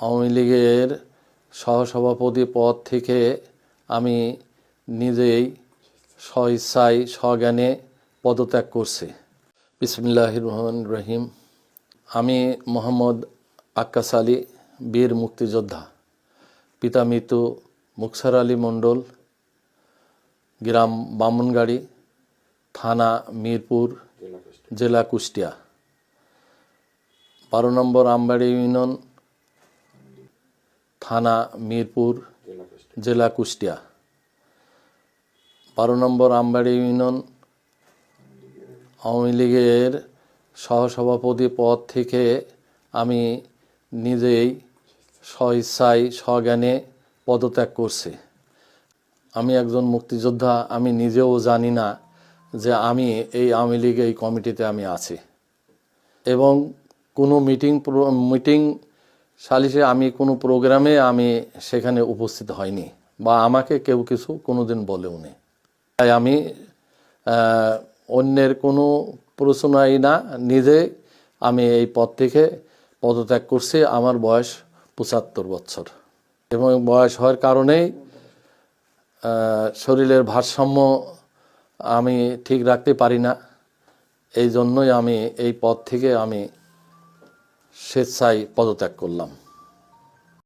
আওয়ামী লীগের সহসভাপতি পদ থেকে আমি নিজেই স্বইচ্ছায়, স্বজ্ঞানে পদত্যাগ করছি। বিসমিল্লাহ রহমান রহিম। আমি মোহাম্মদ আক্কাস আলী, বীর মুক্তিযোদ্ধা। পিতা মৃত্যু মুকসার আলী মণ্ডল। গ্রাম বামনগাড়ি, থানা মিরপুর, জেলা কুষ্টিয়া। বারো নম্বর আমবাড়ি ইউনিয়ন থানা, মিরপুর, জেলা কুষ্টিয়া। বারো নম্বর আমবাড়ি ইউনিয়ন আওয়ামী লীগের সহসভাপতি পদ থেকে আমি নিজেই স্বইচ্ছায়, স্বজ্ঞানে পদত্যাগ করছি। আমি একজন মুক্তিযোদ্ধা, আমি নিজেও জানি না যে আমি এই আওয়ামী লীগ এই কমিটিতে আমি আছি। এবং কোনো মিটিং মিটিং সালিশে আমি কোনো প্রোগ্রামে আমি সেখানে উপস্থিত হয়নি বা আমাকে কেউ কিছু কোনোদিন বলেও নি তাই আমি অন্যের কোনো প্রশ্নই না, নিজে আমি এই পদ থেকে পদত্যাগ করছি, আমার বয়স পঁচাত্তর বছর। এবং বয়স হওয়ার কারণেই শরীরের ভারসাম্য আমি ঠিক রাখতে পারি না। এই জন্যই আমি এই পদ থেকে আমি স্বেচ্ছায় পদত্যাগ করলাম।